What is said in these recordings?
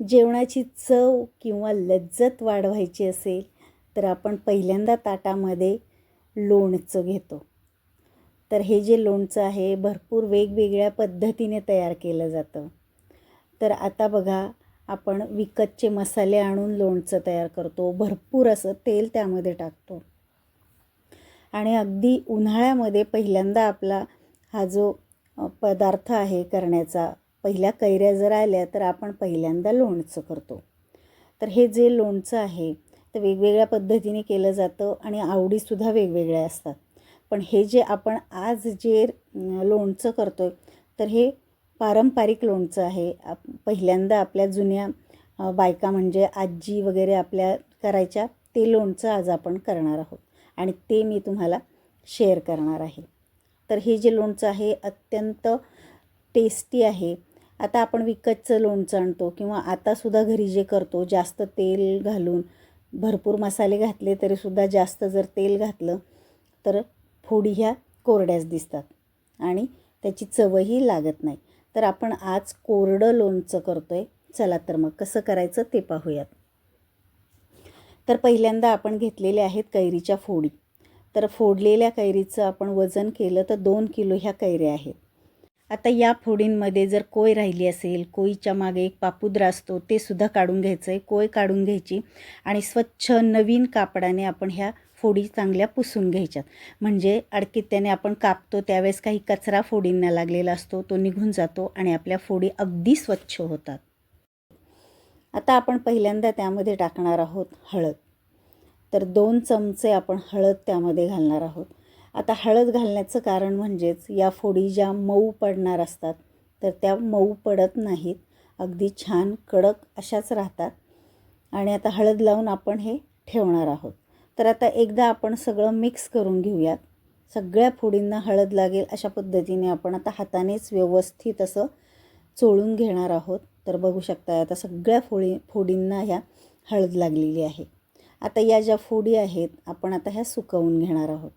जेवणाची चव किंवा लज्जत वाढवायची असेल तर आपण पहिल्यांदा ताटामध्ये लोणचं घेतो. तर हे जे लोणचं आहे भरपूर वेगवेगळ्या पद्धतीने तयार केलं जातं. तर आता बघा आपण विकतचे मसाले आणून लोणचं तयार करतो. भरपूर असं तेल त्यामध्ये टाकतो. आणि अगदी उन्हाळ्यामध्ये पहिल्यांदा आपला हा जो पदार्थ आहे करण्याचा पहिल्या कैऱ्या जर आल्या तर आपण पहिल्यांदा लोणचं करतो. तर हे जे लोणचं आहे ते वेगवेगळ्या पद्धतीने केलं जातं आणि आवडीसुद्धा वेगवेगळ्या असतात. पण हे जे आपण आज जे लोणचं करतो आहे तर हे पारंपरिक लोणचं आहे. आप पहिल्यांदा आपल्या जुन्या बायका म्हणजे आजी वगैरे आपल्या करायच्या ते लोणचं आज आपण करणार आहोत. आणि ते मी तुम्हाला शेअर करणार आहे. तर हे जे लोणचं आहे अत्यंत टेस्टी आहे. आता आपण विकतचं लोणचं आणतो किंवा आतासुद्धा घरी जे करतो जास्त तेल घालून भरपूर मसाले घातले तरीसुद्धा जास्त जर तेल घातलं तर फोडी ह्या कोरड्याच दिसतात आणि त्याची चवही लागत नाही. तर आपण आज कोरडं लोणचं करतो आहे चला तर मग कसं करायचं ते पाहूयात. तर पहिल्यांदा आपण घेतलेले आहेत कैरीच्या फोडी. तर फोडलेल्या कैरीचं आपण वजन केलं तर दोन किलो ह्या कैऱ्या आहेत. आता या फोडींमध्ये जर कोय राहिली असेल कोयीच्या मागे एक पापुद्रा असतो ते सुद्धा काढून घ्यायचं आहे कोय काढून घ्यायची आणि स्वच्छ नवीन कापडाने आपण ह्या फोडी चांगल्या पुसून घ्यायच्यात. म्हणजे अडकित्याने आपण कापतो त्यावेळेस काही कचरा फोडींना लागलेला असतो तो निघून जातो आणि आपल्या फोडी अगदी स्वच्छ होतात. आता आपण पहिल्यांदा त्यामध्ये टाकणार आहोत हळद. तर दोन चमचे आपण हळद त्यामध्ये घालणार आहोत. आता हळद घालण्याचं कारण म्हणजेच या फोडी ज्या मऊ पडणार असतात तर त्या मऊ पडत नाहीत. अगदी छान कडक अशाच राहतात. आणि आता हळद लावून आपण हे ठेवणार आहोत. तर आता एकदा आपण सगळं मिक्स करून घेऊयात. सगळ्या फोडींना हळद लागेल अशा पद्धतीने आपण आता हातानेच व्यवस्थित असं चोळून घेणार आहोत. तर बघू शकता आता सगळ्या फोडी फोडींना ह्या हळद लागलेली आहे. आता या ज्या फोडी आहेत आपण आता ह्या सुकवून घेणार आहोत.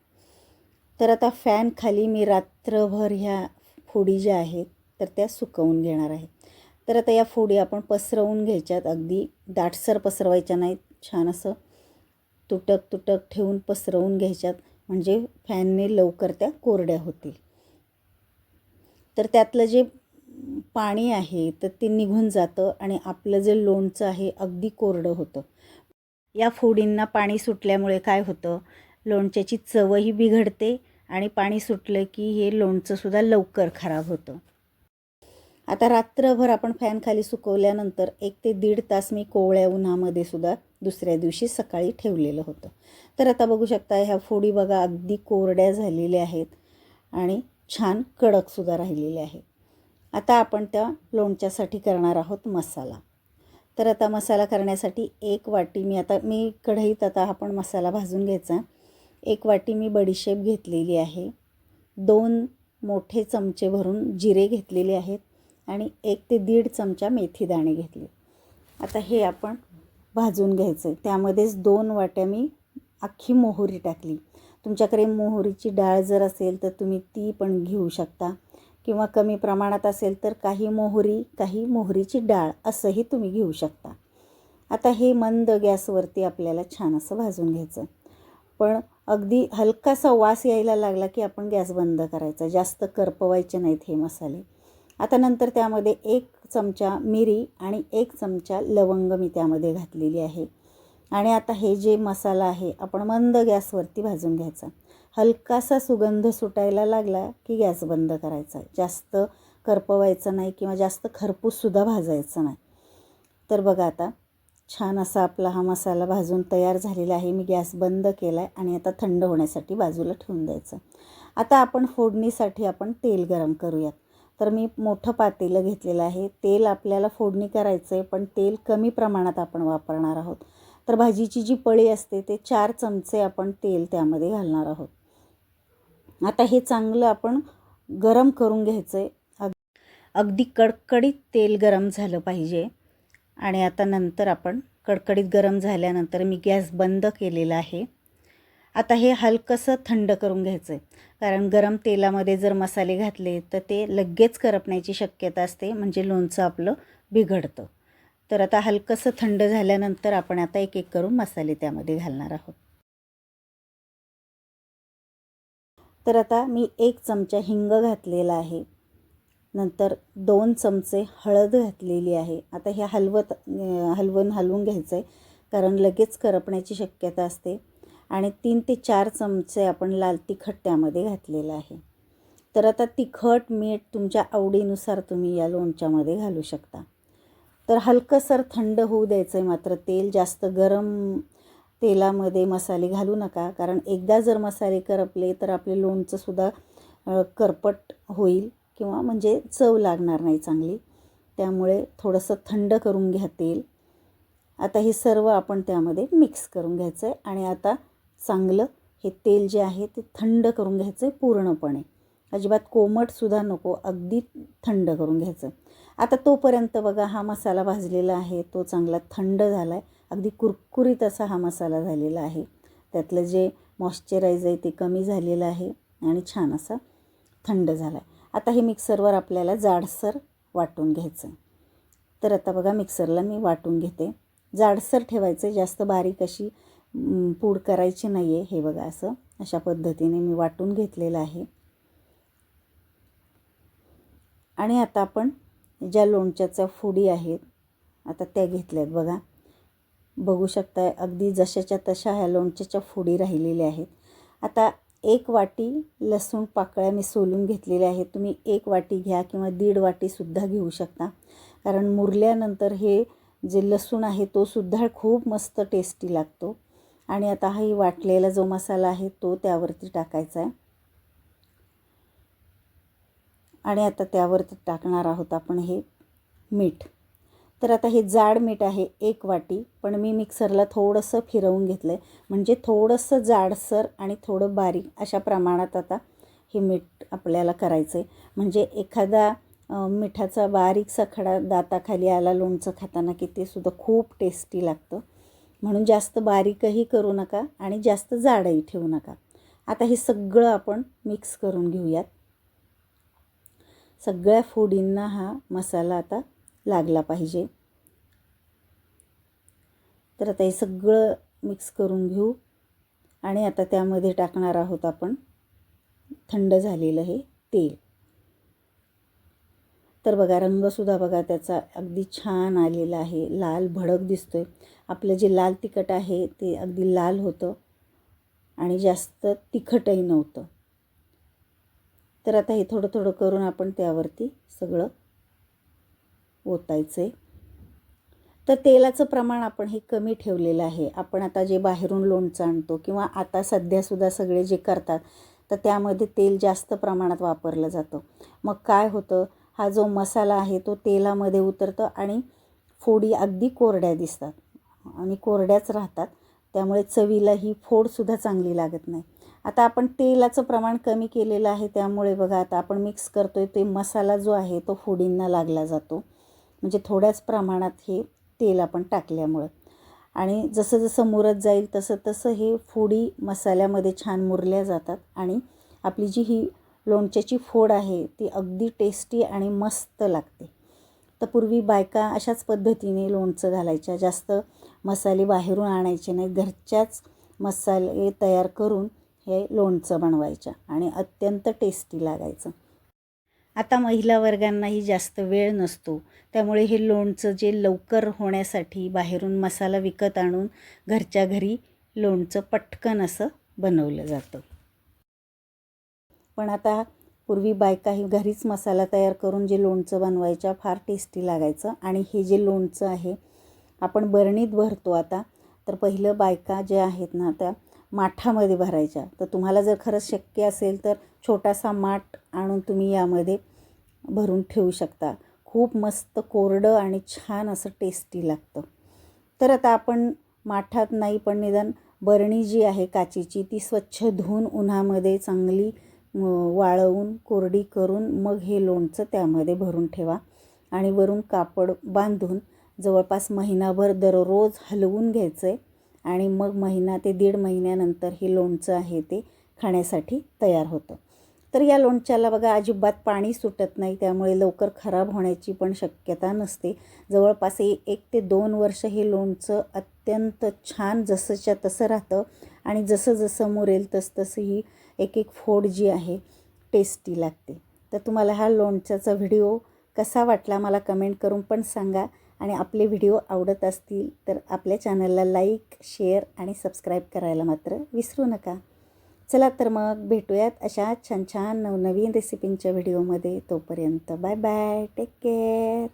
तर आता फॅन खाली मी रात्रभर ह्या फोडी ज्या आहेत तर त्या सुकवून घेणार आहे. तर आता या फोडी आपण पसरवून घ्यायच्यात. अगदी दाटसर पसरवायच्या नाहीत. छान असं तुटक तुटक ठेवून पसरवून घ्यायच्यात. म्हणजे फॅनने लवकर त्या कोरड्या होतील. तर त्यातलं जे पाणी आहे तर ते निघून जातं आणि आपलं जे लोणचं आहे अगदी कोरडं होतं. या फोडींना पाणी सुटल्यामुळे काय होतं? लोणच्याची चवही बिघडते आणि पाणी सुटलं की हे लोणचंसुद्धा लवकर खराब होतं. आता रात्रभर आपण फॅनखाली सुकवल्यानंतर एक ते दीड तास मी कोवळ्या उन्हामध्ये सुद्धा दुसऱ्या दिवशी सकाळी ठेवलेलं होतं. तर आता बघू शकता ह्या फोडी बघा अगदी कोरड्या झालेल्या आहेत आणि छान कडकसुद्धा राहिलेल्या आहेत. आता आपण त्या लोणच्यासाठी करणार आहोत मसाला. तर आता मसाला करण्यासाठी एक वाटी मी आता मी कढईत आता आपण मसाला भाजून घ्यायचा. एक वाटी मी बडीशेप घेतलेली आहे. दोन मोठे चमचे भरून जिरे घेतलेले आहेत आणि एक ते दीड चमचा मेथी दाणे घेतले. आता हे आपण भाजून घ्यायचं आहे त्यामध्येच दोन वाट्या मी अख्खी मोहरी टाकली. तुमच्याकडे मोहरीची डाळ जर असेल तर तुम्ही ती पण घेऊ शकता. किंवा कमी प्रमाणात असेल तर काही मोहरी काही मोहरीची डाळ असंही तुम्ही घेऊ शकता. आता हे मंद गॅसवरती आपल्याला छान असं भाजून घ्यायचं पण अगदी हलकासा वास यायला लागला की आपण गॅस बंद करायचा. जास्त करपवायचे नाहीत हे मसाले. आता नंतर त्यामध्ये एक चमचा मिरी आणि एक चमचा लवंग मी त्यामध्ये घातलेली आहे. आणि आता हे जे मसाला आहे आपण मंद गॅसवरती भाजून घ्यायचा. हलकासा सुगंध सुटायला लागला की गॅस बंद करायचा. जास्त करपवायचं नाही किंवा जास्त खरपूससुद्धा भाजायचं नाही. तर बघा आता छान असा आपला हा मसाला भाजून तयार झालेला आहे. मी गॅस बंद केला आहे आणि आता थंड होण्यासाठी बाजूला ठेवून द्यायचं. आता आपण फोडणीसाठी आपण तेल गरम करूयात. तर मी मोठं पातेलं घेतलेलं आहे. तेल आपल्याला फोडणी करायचं आहे पण तेल कमी प्रमाणात आपण वापरणार आहोत. तर भाजीची जी पळी असते ते चार चमचे आपण तेल त्यामध्ये घालणार आहोत. आता हे चांगलं आपण गरम करून घ्यायचं आहे अग अगदी कडकडीत तेल गरम झालं पाहिजे. आणि आता नंतर आपण कडकडीत गरम झाल्यानंतर मी गॅस बंद केलेला आहे. आता हे हलकंसं थंड करून घ्यायचं आहे कारण गरम तेलामध्ये जर मसाले घातले तर ते लगेच करपण्याची शक्यता असते म्हणजे लोणचं आपलं बिघडतं. तर आता हलकंसं थंड झाल्यानंतर आपण आता एक एक करून मसाले त्यामध्ये घालणार आहोत. तर आता मी एक चमचा हिंग घातलेला आहे. नंतर दोन चमचे हळद घातलेली आहे. आता हे हलवत हलवून हलवून घ्यायचं आहे कारण लगेच करपण्याची शक्यता असते. आणि तीन ते चार चमचे आपण लाल तिखट त्यामध्ये घातलेलं आहे. तर आता तिखट मीठ तुमच्या आवडीनुसार तुम्ही या लोणच्यामध्ये घालू शकता. तर हलकंसर थंड होऊ द्यायचं आहे मात्र तेल जास्त गरम तेलामध्ये मसाले घालू नका. कारण एकदा जर मसाले करपले तर आपले लोणचंसुद्धा करपट होईल. किंवा म्हणजे चव लागणार नाही चांगली त्यामुळे थोडंसं थंड करून घ्या तेल आता हे सर्व आपण त्यामध्ये मिक्स करून घ्यायचं आहे आणि आता चांगलं हे तेल जे आहे ते थंड करून घ्यायचं आहे पूर्णपणे. अजिबात कोमटसुद्धा नको अगदी थंड करून घ्यायचं. आता तोपर्यंत बघा हा मसाला भाजलेला आहे तो चांगला थंड झाला आहे अगदी कुरकुरीत असा हा मसाला झालेला आहे. त्यातलं जे मॉइश्चरायझ आहे ते कमी झालेलं आहे आणि छान असा थंड झाला आहे आता हे मिक्सरवर आपल्याला जाडसर वाटून घ्यायचं. तर आता बघा मिक्सरला मी वाटून घेते. जाडसर ठेवायचं जास्त बारीक अशी पूड करायची नाही आहे हे बघा असं. अशा पद्धतीने मी वाटून घेतलेलं आहे. आणि आता आपण ज्या लोणच्याच्या फुडी आहेत आता त्या घेतल्यात बघा. बघू शकता अगदी जशाच्या तशा ह्या लोणच्याच्या फुडी राहिलेल्या आहेत. आता एक वाटी लसूण पाकळ्या मी सोलून घेतलेल्या आहेत. तुम्ही एक वाटी घ्या किंवा दीड वाटीसुद्धा घेऊ शकता. कारण मुरल्यानंतर हे जे लसूण आहे तो सुद्धा खूप मस्त टेस्टी लागतो. आणि आता हा वाटलेला जो मसाला आहे तो त्यावरती टाकायचा आहे. आणि आता त्यावरती टाकणार आहोत आपण हे मीठ. तर आता हे जाड मीठ आहे एक वाटी. पण मी मिक्सरला थोडंसं फिरवून घेतलं आहे म्हणजे थोडंसं जाडसर आणि थोडं बारीक अशा प्रमाणात आता हे मीठ आपल्याला करायचं आहे म्हणजे एखादा मिठाचा बारीकसा खडा दाताखाली आला लोणचं खाताना की ते सुद्धा खूप टेस्टी लागतं. म्हणून जास्त बारीकही करू नका आणि जास्त जाडही ठेवू नका. आता हे सगळं आपण मिक्स करून घेऊयात. सगळ्या फुडींना हा मसाला आता लागला पाहिजे. तर आता हे सगळं मिक्स करून घेऊ. आणि आता त्यामध्ये टाकणार आहोत आपण थंड झालेलं हे तेल. तर बघा रंगसुद्धा बघा त्याचा अगदी छान आलेला आहे. लाल भडक दिसतो आहे आपलं जे लाल तिखट आहे ते अगदी लाल होतं. आणि जास्त तिखटही नव्हतं. तर आता हे थोडं थोडं करून आपण त्यावरती सगळं ओतायचं. आहे तर तेलाचं प्रमाण आपण हे कमी ठेवलेलं आहे. आपण आता जे बाहेरून लोणचं आणतो किंवा आता सध्यासुद्धा सगळे जे करतात तर त्यामध्ये तेल जास्त प्रमाणात वापरलं जातं. मग काय होतं? हा जो मसाला आहे तो तेलामध्ये उतरतं आणि फोडी अगदी कोरड्या दिसतात. आणि कोरड्याच राहतात. त्यामुळे चवीला ही फोडसुद्धा चांगली लागत नाही. आता आपण तेलाचं प्रमाण कमी केलेलं आहे त्यामुळे बघा आता आपण मिक्स करतो आहे ते मसाला जो आहे तो फोडींना लागला जातो. म्हणजे थोड्याच प्रमाणात हे तेल आपण टाकल्यामुळं. आणि जसं जसं मुरत जाईल तसं तसं हे फोडी मसाल्यामध्ये छान मुरल्या जातात आणि आपली जी ही लोणच्याची फोड आहे ती अगदी टेस्टी आणि मस्त लागते. तर पूर्वी बायका अशाच पद्धतीने लोणचं घालायच्या. जास्त मसाले बाहेरून आणायचे नाही घरच्याच मसाले तयार करून हे लोणचं बनवायच्या आणि अत्यंत टेस्टी लागायचं. आता महिला वर्गांनाही जास्त वेळ नसतो. त्यामुळे हे लोणचं जे लवकर होण्यासाठी बाहेरून मसाला विकत आणून घरच्या घरी लोणचं पटकन असं बनवलं जातं. पण आता पूर्वी बायका ही घरीच मसाला तयार करून जे लोणचं बनवायच्या फार टेस्टी लागायचं. आणि हे जे लोणचं आहे आपण बरणीत भरतो आता. तर पहिलं बायका ज्या आहेत ना त्या माठामध्ये भरायच्या. तर तुम्हाला जर खरंच शक्य असेल तर छोटासा माठ आणून तुम्ही यामध्ये भरून ठेवू शकता. खूप मस्त कोरडं आणि छान असं टेस्टी लागतं. तर आता आपण माठात नाही पण निदान बरणी जी आहे काचीची ती स्वच्छ धुवून उन्हामध्ये चांगली वाळवून कोरडी करून मग हे लोणचं त्यामध्ये भरून ठेवा. आणि वरून कापड बांधून जवळपास महिनाभर दररोज हलवून घ्यायचं आहे आणि मग महिना ते दीड महिन्यानंतर हे लोणचं आहे ते खाण्यासाठी तयार होतं. तर या लोणच्याला बघा अजिबात पाणी सुटत नाही त्यामुळे लवकर खराब होण्याची पण शक्यता नसते. जवळपास एक ते दोन वर्ष हे लोणचं अत्यंत छान जसंच्या तसं राहतं आणि जसं जसं मुरेल तसं ही एक एक फोड जी आहे टेस्टी लागते. तर तुम्हाला हा लोणच्याचा व्हिडिओ कसा वाटला मला कमेंट करून पण सांगा. आणि आपले व्हिडिओ आवडत असतील तर आपल्या चॅनलला लाईक शेअर आणि सबस्क्राईब करायला मात्र विसरू नका. चला तर मग भेटूयात अशा छान छान नवनवीन रेसिपींच्या व्हिडिओमध्ये. तोपर्यंत बाय बाय. Take care